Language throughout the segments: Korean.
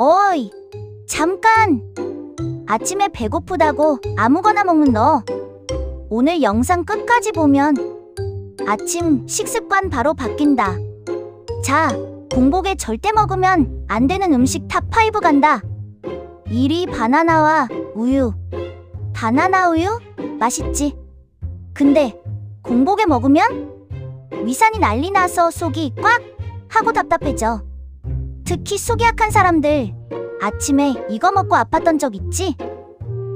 어이, 잠깐! 아침에 배고프다고 아무거나 먹는 너. 오늘 영상 끝까지 보면 아침 식습관 바로 바뀐다. 자, 공복에 절대 먹으면 안 되는 음식 탑5 간다. 1위 바나나와 우유. 바나나 우유? 맛있지. 근데 공복에 먹으면 위산이 난리 나서 속이 꽉 하고 답답해져. 특히 속이 약한 사람들 아침에 이거 먹고 아팠던 적 있지?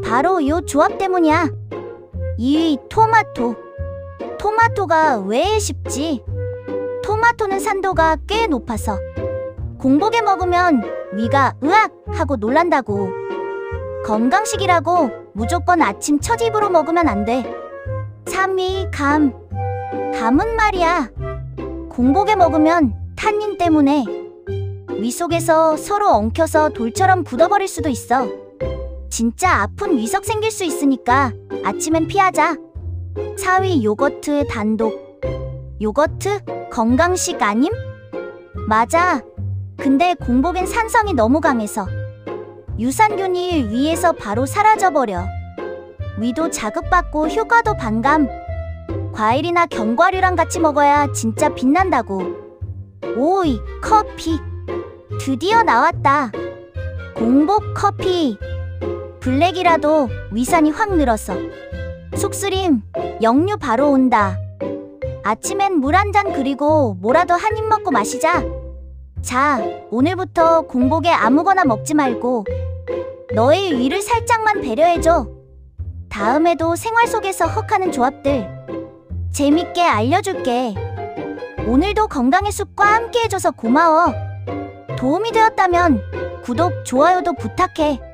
바로 요 조합 때문이야. 2위 토마토. 토마토가 왜 쉽지? 토마토는 산도가 꽤 높아서 공복에 먹으면 위가 으악 하고 놀란다고. 건강식이라고 무조건 아침 첫 입으로 먹으면 안 돼. 3위 감. 감은 말이야. 공복에 먹으면 탄닌 때문에 위 속에서 서로 엉켜서 돌처럼 굳어버릴 수도 있어. 진짜 아픈 위석 생길 수 있으니까 아침엔 피하자. 4위 요거트 단독. 요거트 건강식 아님? 맞아. 근데 공복엔 산성이 너무 강해서 유산균이 위에서 바로 사라져버려. 위도 자극받고 효과도 반감. 과일이나 견과류랑 같이 먹어야 진짜 빛난다고. 오이, 커피. 드디어 나왔다. 공복 커피. 블랙이라도 위산이 확 늘어서. 속쓰림, 역류 바로 온다. 아침엔 물 한 잔 그리고 뭐라도 한 입 먹고 마시자. 자, 오늘부터 공복에 아무거나 먹지 말고 너의 위를 살짝만 배려해줘. 다음에도 생활 속에서 헉하는 조합들 재밌게 알려줄게. 오늘도 건강의 숲과 함께 해줘서 고마워. 도움이 되었다면 구독, 좋아요도 부탁해.